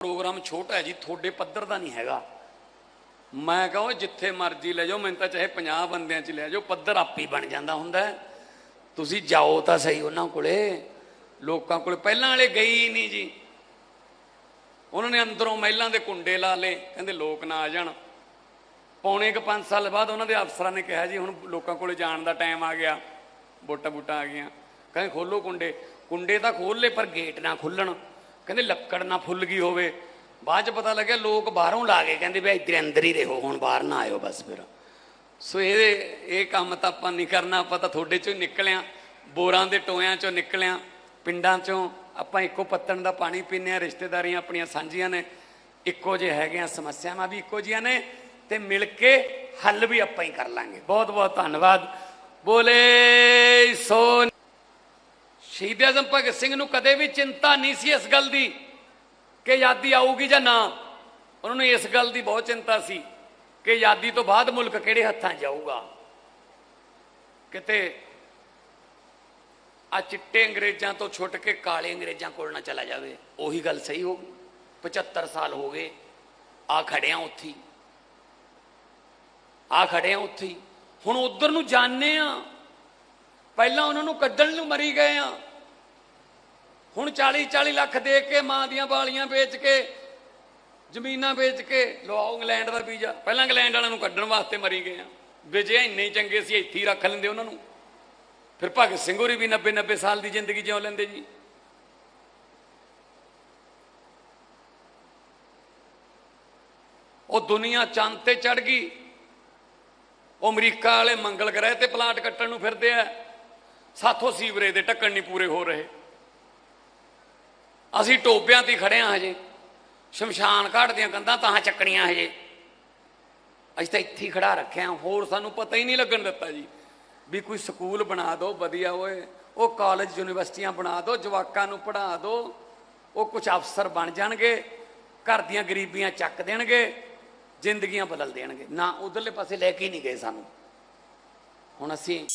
Programme ਛੋਟਾ ਹੈ ਜੀ, ਤੁਹਾਡੇ ਪੱਧਰ ਦਾ ਨਹੀਂ ਹੈਗਾ। ਮੈਂ ਕਹਾਂ ਜਿੱਥੇ ਮਰਜ਼ੀ ਲੈ ਜਾਓ, ਮੈਨੂੰ ਤਾਂ ਚਾਹੇ 50 ਬੰਦਿਆਂ 'ਚ ਲੈ ਜਾਓ, ਪੱਧਰ ਆਪੇ ਹੀ ਬਣ ਜਾਂਦਾ ਹੁੰਦਾ ਤੁਸੀਂ ਜਾਓ ਤਾਂ ਸਹੀ ਉਹਨਾਂ ਕੋਲੇ। ਲੋਕਾਂ ਕੋਲ ਪਹਿਲਾਂ ਵਾਲੇ ਗਏ ਹੀ ਨਹੀਂ ਜੀ। ਉਹਨਾਂ ਨੇ ਅੰਦਰੋਂ ਮਹਿਲਾਂ ਦੇ ਕੁੰਡੇ ਲਾ ਲਏ, ਕਹਿੰਦੇ ਲੋਕ ਨਾ ਆ ਜਾਣ। ਪੌਣੇ ਕੁ 5 ਸਾਲ ਬਾਅਦ ਉਹਨਾਂ ਦੇ ਅਫਸਰਾਂ ਨੇ ਕਿਹਾ ਜੀ, ਹੁਣ ਲੋਕਾਂ ਕੋਲੇ ਜਾਣ ਦਾ ਟਾਈਮ ਆ ਗਿਆ, ਵੋਟਾਂ ਬੂਟਾਂ ਆ ਗਈਆਂ। ਕਹਿੰਦੇ ਖੋਲੋ ਕੁੰਡੇ। ਕੁੰਡੇ ਤਾਂ ਖੋਲ ਲਏ, ਪਰ ਗੇਟ ਨਾ ਖੁੱਲਣ। ਕਹਿੰਦੇ ਲੱਕੜ ਨਾ ਫੁੱਲ ਗਈ ਹੋਵੇ। ਬਾਅਦ ਚ ਪਤਾ ਲੱਗਿਆ ਲੋਕ ਬਾਹਰੋਂ ਲਾ ਗਏ ਕਹਿੰਦੇ ਵੀ ਇੱਧਰ ਅੰਦਰ ਹੀ ਰਹੋ, ਹੁਣ ਬਾਹਰ ਨਾ ਆਇਓ ਬਸ ਫਿਰ। ਸੋ ਇਹ ਇਹ ਕੰਮ ਤਾਂ ਆਪਾਂ ਨਹੀਂ ਕਰਨਾ, ਆਪਾਂ ਤਾਂ ਤੁਹਾਡੇ ਚੋਂ ਨਿਕਲਿਆ, ਬੋਰਾਂ ਦੇ ਟੋਇਆਂ ਚੋਂ ਨਿਕਲਿਆ, ਪਿੰਡਾਂ ਚੋਂ ਆਪਾਂ ਇੱਕੋ ਪੱਤਣ ਦਾ ਪਾਣੀ ਪੀਂਦੇ ਆ ਰਿਸ਼ਤੇਦਾਰੀਆਂ ਆਪਣੀਆਂ ਸਾਂਝੀਆਂ ਨੇ, ਇੱਕੋ ਜਿਹੇ ਹੈਗੇ ਆ ਸਮੱਸਿਆਵਾਂ ਵੀ ਇੱਕੋ ਜਿਹੀਆਂ ਨੇ ਤੇ ਮਿਲ ਕੇ ਹੱਲ ਵੀ ਆਪਾਂ ਹੀ ਕਰ ਲਾਂਗੇ। ਬਹੁਤ ਬਹੁਤ ਧੰਨਵਾਦ। ਬੋਲੇ ਸੋ ਸ਼ਹੀਦ ਆਜ਼ਮ ਭਗਤ ਸਿੰਘ ਨੂੰ ਕਦੇ ਵੀ ਚਿੰਤਾ ਨਹੀਂ ਸੀ ਇਸ ਗੱਲ ਦੀ ਕਿ ਆਜ਼ਾਦੀ ਆਊਗੀ ਜਾਂ ਨਾ। ਉਹਨਾਂ ਨੂੰ ਇਸ ਗੱਲ ਦੀ ਬਹੁਤ ਚਿੰਤਾ ਸੀ ਕਿ ਆਜ਼ਾਦੀ ਤੋਂ ਬਾਅਦ ਮੁਲਕ ਕਿਹੜੇ ਹੱਥਾਂ ਜਾਊਗਾ। ਕਿਤੇ ਆ ਚਿੱਟੇ ਅੰਗਰੇਜ਼ਾਂ ਤੋਂ ਛੁੱਟ ਕੇ ਕਾਲੇ ਅੰਗਰੇਜ਼ਾਂ ਕੋਲ ਨਾ ਚਲਾ ਜਾਵੇ, ਉਹੀ ਗੱਲ ਸਹੀ ਹੋ ਗਈ। 75 ਸਾਲ ਹੋ ਗਏ, ਆ ਖੜਿਆ ਉੱਥੇ। ਹੀ। ਆ ਖੜਿਆ ਉੱਥੇ। ਹੀ। ਹੁਣ ਉਧਰ ਨੂੰ ਜਾਣੇ ਆ। ਪਹਿਲਾਂ ਉਹਨਾਂ ਨੂੰ ਕੱਢਣ ਨੂੰ ਮਰੀ ਗਏ ਆ। ਹੁਣ 40 40 ਲੱਖ ਦੇ ਕੇ ਮਾਂ ਦੀਆਂ ਬਾਲੀਆਂ ਵੇਚ ਕੇ, ਜ਼ਮੀਨਾਂ ਵੇਚ ਕੇ ਲਵਾਓ ਇੰਗਲੈਂਡ ਦਾ ਵੀਜ਼ਾ। ਪਹਿਲਾਂ ਇੰਗਲੈਂਡ ਵਾਲਿਆਂ ਨੂੰ ਕੱਢਣ ਵਾਸਤੇ ਮਰੀ ਗਏ ਆ। ਵਿਜੇ ਇੰਨੇ ਚੰਗੇ ਸੀ, ਇੱਥੇ ਹੀ ਰੱਖ ਲੈਂਦੇ ਉਹਨਾਂ ਨੂੰ। ਫਿਰ ਭਗਤ ਸਿੰਘ ਹੋਰੀ ਵੀ 90 90 ਸਾਲ ਦੀ ਜ਼ਿੰਦਗੀ ਜਿਉ ਲੈਂਦੇ ਜੀ। ਉਹ ਦੁਨੀਆ ਚੰਦ ਤੇ ਚੜ ਗਈ। ਉਹ ਅਮਰੀਕਾ ਵਾਲੇ ਮੰਗਲ ਗ੍ਰਹਿ ਤੇ ਪਲਾਂਟ ਕੱਟਣ ਨੂੰ ਫਿਰਦੇ ਆ। ਸਾਥੋਂ ਸੀਵਰੇ ਦੇ ਢੱਕਣ ਨਹੀਂ ਪੂਰੇ ਹੋ ਰਹੇ। ਅਸੀਂ ਟੋਬਿਆਂ ਤੇ ਹੀ ਖੜੇ ਆ ਹਜੇ। ਸ਼ਮਸ਼ਾਨ ਘਾਟ ਦੀਆਂ ਕੰਧਾਂ ਤਾਂ ਚੱਕਣੀਆਂ ਹਜੇ। ਅਸੀਂ ਤਾਂ ਇੱਥੇ ਹੀ ਖੜਾ ਰੱਖਿਆ ਹੋਰ ਸਾਨੂੰ ਪਤਾ ਹੀ ਨਹੀਂ ਲੱਗਣ ਦਿੱਤਾ ਜੀ। ਵੀ ਕੋਈ ਸਕੂਲ ਬਣਾ ਦਿਓ ਵਧੀਆ ਓਏ। ਉਹ ਕਾਲਜ ਯੂਨੀਵਰਸਿਟੀਆਂ ਬਣਾ ਦਿਓ ਜਵਾਕਾਂ ਨੂੰ ਪੜ੍ਹਾ ਦਿਓ ਉਹ ਕੁਝ ਅਫਸਰ ਬਣ ਜਾਣਗੇ, ਘਰ ਦੀਆਂ ਗਰੀਬੀਆਂ ਚੱਕ ਦੇਣਗੇ, ਜ਼ਿੰਦਗੀਆਂ ਬਦਲ ਦੇਣਗੇ। ਨਾ ਉਧਰਲੇ ਪਾਸੇ ਲੈ ਕੇ ਹੀ ਨਹੀਂ ਗਏ ਸਾਨੂੰ। ਹੁਣ ਅਸੀਂ